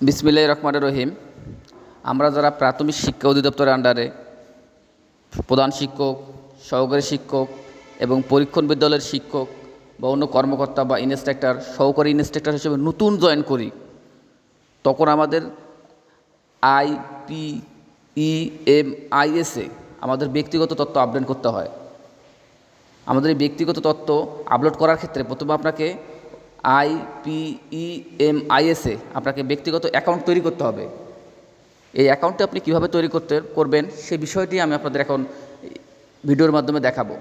বিসমিল্লাহ রহমান রহিম। আমরা যারা প্রাথমিক শিক্ষা অধিদপ্তরের আন্ডারে প্রধান শিক্ষক, সহকারী শিক্ষক এবং পরীক্ষণ বিদ্যালয়ের শিক্ষক বা অন্য কর্মকর্তা বা ইনস্ট্রাক্টর সহকারী ইনস্ট্রাক্টর হিসেবে নতুন জয়েন করি, তখন আমাদের আই পি ই এম আইএসএ আমাদের ব্যক্তিগত তথ্য আপডেট করতে হয়। আমাদের এই ব্যক্তিগত তথ্য আপলোড করার ক্ষেত্রে প্রথমে আপনাকে আই পি ই এম আইএসএ আপনাকে ব্যক্তিগত অ্যাকাউন্ট তৈরি করতে হবে। এই অ্যাকাউন্টটি আপনি কীভাবে তৈরি করতে করবেন সেই বিষয়টি আমি আপনাদের এখন ভিডিওর মাধ্যমে দেখাবো।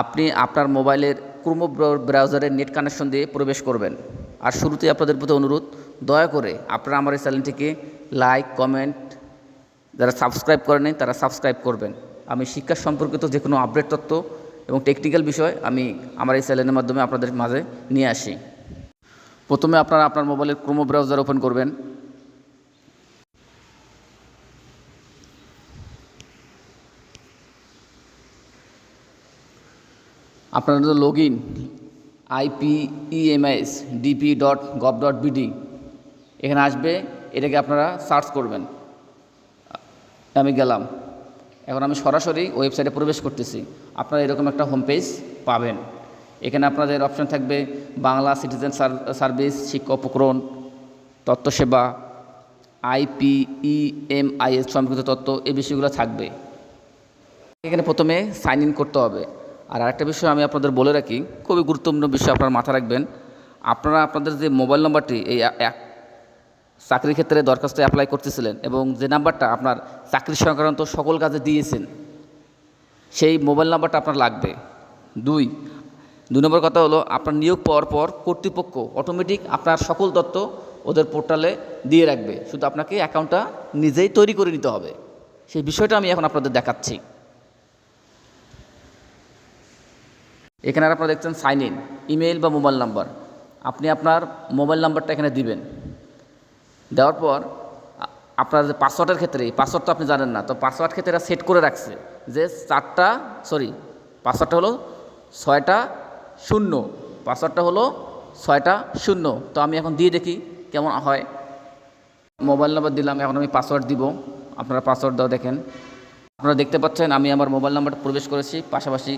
আপনি আপনার মোবাইলের ক্রোম ব্রাউজারের নেট কানেকশন দিয়ে প্রবেশ করবেন। আর শুরুতেই আপনাদের প্রতি অনুরোধ, দয়া করে আপনারা আমার এই চ্যানেলটিকে লাইক কমেন্ট যারা সাবস্ক্রাইব করেনি তারা সাবস্ক্রাইব করবেন। আমি শিক্ষা সম্পর্কিত যে কোনো আপডেট তথ্য এবং টেকনিক্যাল বিষয় আমি আমার এই চ্যানেলের মাধ্যমে আপনাদের মাঝে নিয়ে আসি। প্রথমে আপনারা আপনার মোবাইলের ক্রোমো ব্রাউজার ওপেন করবেন। আপনাদের log in IPEMS DP dot gov dot BD এখানে আসবে, এটাকে আপনারা সার্চ করবেন। আমি গেলাম। এখন আমি সরাসরি ওয়েবসাইটে প্রবেশ করতেছি। আপনারা এরকম একটা হোম পেজ পাবেন। এখানে আপনাদের অপশন থাকবে বাংলা সিটিজেন সার্ভিস শিক্ষা উপকরণ তথ্যসেবা আইপিইএমআইএস সম্পর্কিত তথ্য, এই বিষয়গুলো থাকবে। এখানে প্রথমে সাইন ইন করতে হবে। আর আরেকটা বিষয় আমি আপনাদের বলে রাখি, খুবই গুরুত্বপূর্ণ বিষয় আপনারা মাথা রাখবেন। আপনারা আপনাদের যে মোবাইল নম্বরটি এই চাকরির ক্ষেত্রে দরখাস্ত অ্যাপ্লাই করতেছিলেন এবং যে নাম্বারটা আপনার চাকরি সংক্রান্ত সকল কাজে দিয়েছেন, সেই মোবাইল নাম্বারটা আপনার লাগবে। দুই দুই নম্বর কথা হলো আপনার নিয়োগ পাওয়ার পর কর্তৃপক্ষ অটোমেটিক আপনার সকল তথ্য ওদের পোর্টালে দিয়ে রাখবে। শুধু আপনাকে অ্যাকাউন্টটা নিজেই তৈরি করে নিতে হবে। সেই বিষয়টা আমি এখন আপনাদের দেখাচ্ছি। এখানে আপনারা দেখছেন সাইন ইন ইমেল বা মোবাইল নাম্বার আপনি আপনার মোবাইল নাম্বারটা এখানে দিবেন। দেওয়ার পর আপনার যে পাসওয়ার্ডের ক্ষেত্রে পাসওয়ার্ড তো আপনি জানেন না, তো পাসওয়ার্ড ক্ষেত্রে এরা সেট করে রাখছে যে চারটা সরি পাসওয়ার্ডটা হলো ছয়টা শূন্য পাসওয়ার্ডটা হলো ছয়টা শূন্য। তো আমি এখন দিয়ে দেখি কেমন হয়। মোবাইল নাম্বার দিলাম, এখন আমি পাসওয়ার্ড দিব। আপনারা পাসওয়ার্ড দাও দেখেন। আপনারা দেখতে পাচ্ছেন, আমি আমার মোবাইল নাম্বারটা প্রবেশ করেছি, পাশাপাশি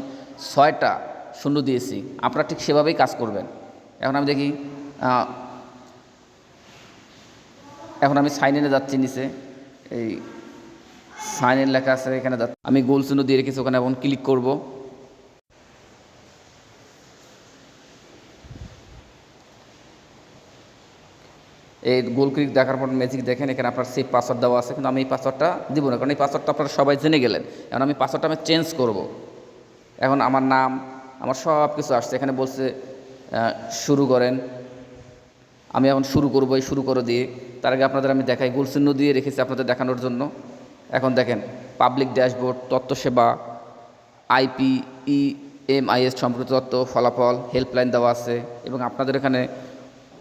ছয়টা শূন্য দিয়েছি। আপনারা ঠিক সেভাবেই কাজ করবেন। এখন আমি দেখি এখন আমি সাইন ইনে যাচ্ছি নিচে। এই সাইন ইন লেখা আছে, এখানে যাচ্ছি। আমি গোল চিহ্ন দিয়ে রেখেছি ওখানে এখন ক্লিক করব। এই গোল ক্লিক দেখার পর ম্যাজিক দেখেন, এখানে আপনার সেই পাসওয়ার্ড দেওয়া আছে, কিন্তু আমি এই পাসওয়ার্ডটা দিব না, কারণ এই পাসওয়ার্ডটা আপনারা সবাই জেনে গেলেন। এখন আমি পাসওয়ার্ডটা আমি চেঞ্জ করব। এখন আমার নাম, আমার সব কিছু আসছে। এখানে বলছে শুরু করেন। আমি এখন শুরু করব, এই শুরু করে দিয়ে। তার আগে আপনাদের আমি দেখাই গোল চিহ্ন দিয়ে রেখেছি আপনাদের দেখানোর জন্য। এখন দেখেন পাবলিক ড্যাশবোর্ড তথ্য সেবা আইপি ই এম আইএস সম্পর্কিত তথ্য, ফলাফল হেল্পলাইন দেওয়া আছে, এবং আপনাদের এখানে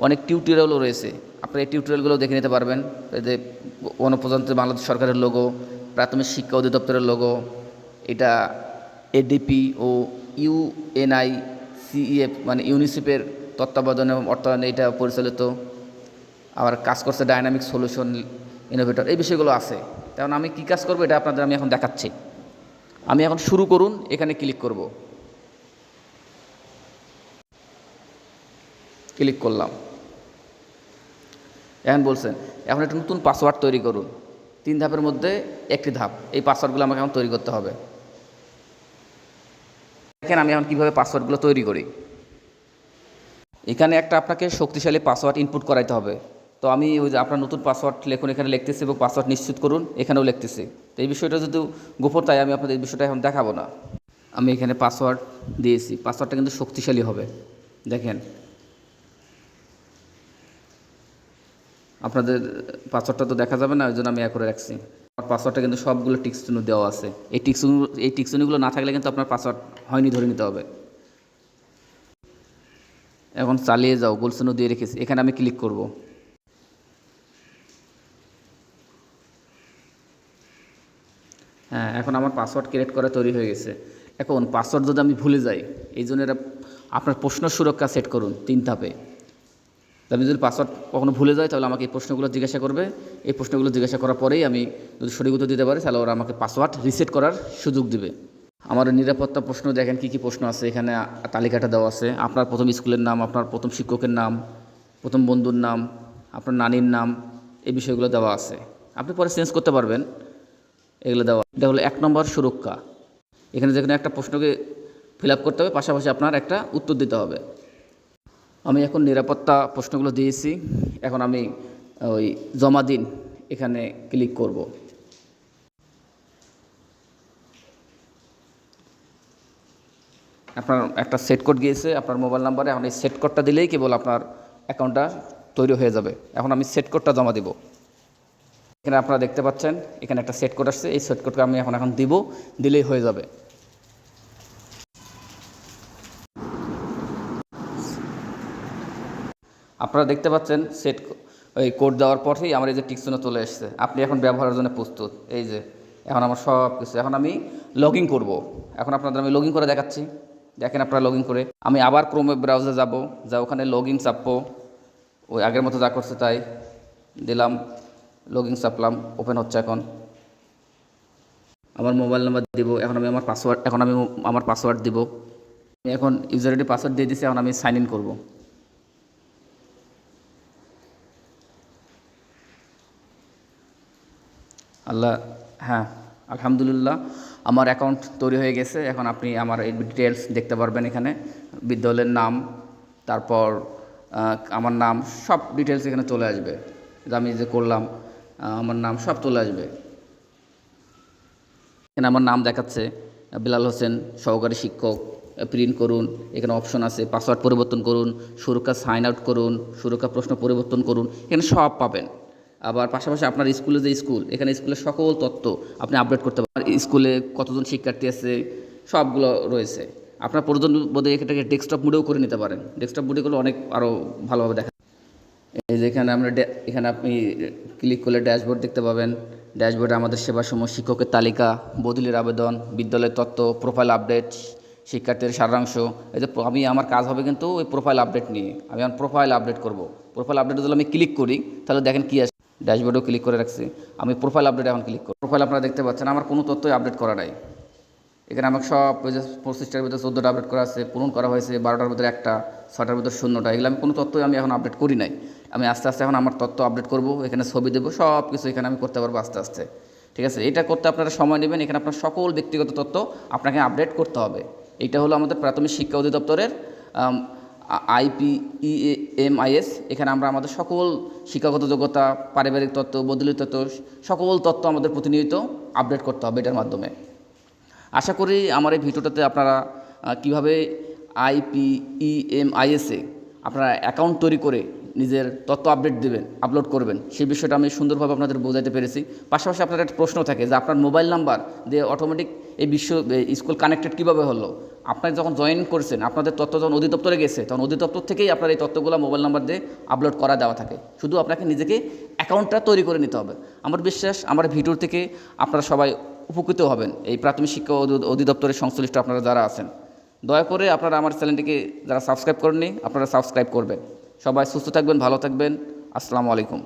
অনেক টিউটোরিয়ালও রয়েছে। আপনারা এই টিউটোরিয়ালগুলো দেখে নিতে পারবেন। যে গণপ্রজাতন্ত্রী বাংলাদেশ সরকারের লোগো প্রাথমিক শিক্ষা অধিদপ্তরের লোগো এটা এডিপি ও ইউএনআই সিইএফ মানে ইউনিসেফের তত্ত্বাবধানে অর্থায়নে এটা পরিচালিত। আবার কাজ করছে ডাইনামিক সলিউশন ইনোভেটর এই বিষয়গুলো আছে। তেমন আমি কী কাজ করব এটা আপনাদের আমি এখন দেখাচ্ছি। আমি এখন শুরু করুন, এখানে ক্লিক করব। ক্লিক করলাম। এখন বলছেন, এখন একটা নতুন পাসওয়ার্ড তৈরি করুন। তিন ধাপের মধ্যে একটি ধাপ। এই পাসওয়ার্ডগুলো আমাকে এখন তৈরি করতে হবে। দেখেন আমি এখন কীভাবে পাসওয়ার্ডগুলো তৈরি করি। এখানে একটা আপনাকে শক্তিশালী পাসওয়ার্ড ইনপুট করাইতে হবে। তো আমি ওই যে আপনার নতুন পাসওয়ার্ড লেখুন, এখানে লিখতেছি এবং পাসওয়ার্ড নিশ্চিত করুন, এখানেও লিখতেছি। তো এই বিষয়টা যদি গোপন, তাই আমি আপনাদের এই বিষয়টা এখন দেখাবো না। আমি এখানে পাসওয়ার্ড দিয়েছি। পাসওয়ার্ডটা কিন্তু শক্তিশালী হবে। দেখেন। আপনাদের পাসওয়ার্ডটা তো দেখা যাবে না, ওই জন্য আমি করে রাখছি। আমার পাসওয়ার্ডটা কিন্তু সবগুলো টিকসুনু দেওয়া আছে। এই টিকসুনু, এই টিকসুনিগুলো না থাকলে কিন্তু আপনার পাসওয়ার্ড হয়নি ধরে নিতে হবে। এখন চালিয়ে যাও গোলসুনু দিয়ে রেখেছি। এখানে আমি ক্লিক করব। হ্যাঁ এখন আমার পাসওয়ার্ড ক্রিয়েট করা তৈরি হয়ে গেছে। এখন পাসওয়ার্ড যদি আমি ভুলে যাই, এই জন্য এরা আপনার প্রশ্ন সুরক্ষা সেট করুন তিন ধাপে। আমি যদি পাসওয়ার্ড কখনো ভুলে যাই, তাহলে আমাকে এই প্রশ্নগুলো জিজ্ঞাসা করবে। এই প্রশ্নগুলো জিজ্ঞাসা করার পরেই আমি যদি সঠিক উত্তর দিতে পারি, তাহলে ওরা আমাকে পাসওয়ার্ড রিসেট করার সুযোগ দিবে। আমার নিরাপত্তা প্রশ্ন, দেখেন কী কী প্রশ্ন আছে, এখানে তালিকাটা দেওয়া আছে। আপনার প্রথম স্কুলের নাম, আপনার প্রথম শিক্ষকের নাম, প্রথম বন্ধুর নাম, আপনার নানির নাম, এই বিষয়গুলো দেওয়া আছে। আপনি পরে চেঞ্জ করতে পারবেন, এগুলো দেওয়া। এটা হলো এক নম্বর সুরক্ষা। এখানে যেখানে একটা প্রশ্নকে ফিল আপ করতে হবে, পাশাপাশি আপনার একটা উত্তর দিতে হবে। আমি এখন নিরাপত্তা প্রশ্নগুলো দিয়েছি, এখন আমি ওই জমা দিন এখানে ক্লিক করব। আপনার একটা সেট কোড গিয়েছে, আপনার মোবাইল নাম্বারে এখন এই সেট কোডটা দিলেই কেবল আপনার অ্যাকাউন্টটা তৈরি হয়ে যাবে। এখন আমি সেট কোডটা জমা দিব। এখানে আপনারা দেখতে পাচ্ছেন, এখানে একটা সেট কোড আসছে, এই সেট কোডটা আমি এখন এখন দিব, দিলেই হয়ে যাবে। আপনারা দেখতে পাচ্ছেন সেট ওই কোড দেওয়ার পরেই আমার এই যে টিকসনে চলে এসছে। আপনি এখন ব্যবহারের জন্য প্রস্তুত। এই যে, এখন আমার সব কিছু এখন আমি লগ ইন করব। এখন আপনাদের আমি লগ ইন করে দেখাচ্ছি। দেখেন আপনারা লগ করে। আমি আবার ক্রোমে ব্রাউজে যাব, যা ওখানে লগ ইন চাপবো ওই আগের মতো যা করছে তাই দিলাম লগ ইন চাপলাম ওপেন হচ্ছে এখন। আমার মোবাইল নাম্বার দিব, এখন আমি আমার পাসওয়ার্ড এখন আমি আমার পাসওয়ার্ড দিব। এখন ইউজার আইডি পাসওয়ার্ড দিয়ে দিছি, এখন আমি সাইন ইন করব। আল্লাহ হ্যাঁ আলহামদুলিল্লাহ। আমার অ্যাকাউন্ট তৈরি হয়ে গেছে। এখন আপনি আমার এই ডিটেলস দেখতে পারবেন এখানে। বিদ্যালয়ের নাম, তারপর আমার নাম, সব ডিটেলস এখানে চলে আসবে। আমি যে করলাম আমার নাম সব চলে আসবে। এখানে আমার নাম দেখাচ্ছে, বিলাল হোসেন, সহকারী শিক্ষক প্রিন্ট করুন, এখানে অপশন আছে পাসওয়ার্ড পরিবর্তন করুন, সুরক্ষা সাইন আউট করুন, সুরক্ষা প্রশ্ন পরিবর্তন করুন, এখানে সব পাবেন। আবার পাশাপাশি আপনার স্কুলে যে স্কুল, এখানে স্কুলের সকল তথ্য আপনি আপডেট করতে পারেন। স্কুলে কতজন শিক্ষার্থী আছে, সবগুলো রয়েছে। আপনার প্রয়োজন বোধে এটাকে ডেস্কটপ মুডেও করে নিতে পারেন। ডেস্কটপ মুডে করলে অনেক আরও ভালোভাবে দেখা এই যে এখানে আমরা এখানে আপনি ক্লিক করলে ড্যাশবোর্ড দেখতে পাবেন। ড্যাশবোর্ডে আমাদের সেবাসমূহ শিক্ষকের তালিকা, বদলির আবেদন, বিদ্যালয়ের তথ্য প্রোফাইল আপডেট শিক্ষার্থীর সারাংশ। এই যে আমি, আমার কাজ হবে কিন্তু ওই প্রোফাইল আপডেট নিয়ে। আমি আমার প্রোফাইল আপডেট করব। প্রোফাইল আপডেট যদি আমি ক্লিক করি, তাহলে দেখেন কী আছে। ড্যাশবোর্ডেও ক্লিক করে রাখছি। আমি প্রোফাইল আপডেট এখন ক্লিক করি প্রোফাইল আপনারা দেখতে পাচ্ছেন, আমার কোনো তথ্যই আপডেট করা নাই। এখানে আমাকে সব পঁচিশটার ভিতরে চোদ্দোটা আপডেট করা আছে, পূরণ করা হয়েছে, বারোটার ভিতরে একটা ছটার ভিতরে শূন্যটা। এগুলো আমি কোনো তথ্যই আমি এখন আপডেট করি নাই। আমি আস্তে আস্তে এখন আমার তথ্য আপডেট করব, এখানে ছবি দেবো সব কিছু এখানে আমি করতে পারব আস্তে আস্তে। ঠিক আছে? এটা করতে আপনারা সময় নেবেন, এখানে আপনার সকল ব্যক্তিগত তথ্য আপনাকে আপডেট করতে হবে। এটা হলো আমাদের প্রাথমিক শিক্ষা অধিদপ্তরের আইপিইএমআইএস এখানে আমরা আমাদের সকল শিক্ষাগত যোগ্যতা, পারিবারিক তত্ত্ব বদলি তত্ত্ব, সকল তত্ত্ব আমাদের প্রতিনিয়ত আপডেট করতে হবে এটার মাধ্যমে। আশা করি আমার এই ভিডিওটাতে আপনারা কীভাবে আইপিইএমআইএসে আপনারা অ্যাকাউন্ট তৈরি করে নিজের তথ্য আপডেট দেবেন, আপলোড করবেন, সেই বিষয়টা আমি সুন্দরভাবে আপনাদের বোঝাতে পেরেছি। পাশাপাশি আপনার একটা প্রশ্ন থাকে যে আপনার মোবাইল নাম্বার দিয়ে অটোমেটিক এই বিশ্ব স্কুল কানেক্টেড কীভাবে হলো? আপনার যখন জয়েন করছেন, আপনাদের তথ্য যখন অধিদপ্তরে গেছে, তখন অধিদপ্তর থেকেই আপনার এই তথ্যগুলো মোবাইল নাম্বার দিয়ে আপলোড করা দেওয়া থাকে। শুধু আপনাকে নিজেকে অ্যাকাউন্টটা তৈরি করে নিতে হবে। আমার বিশ্বাস, আমার ভিডিও থেকে আপনারা সবাই উপকৃত হবেন। এই প্রাথমিক শিক্ষা অধি- অধিদপ্তরের সংশ্লিষ্ট আপনারা যারা আছেন। দয়া করে আপনারা আমার চ্যানেলটিকে যারা সাবস্ক্রাইব করেননি, আপনারা সাবস্ক্রাইব করবেন। সবাই সুস্থ থাকবেন, ভালো থাকবেন। আসসালামু আলাইকুম।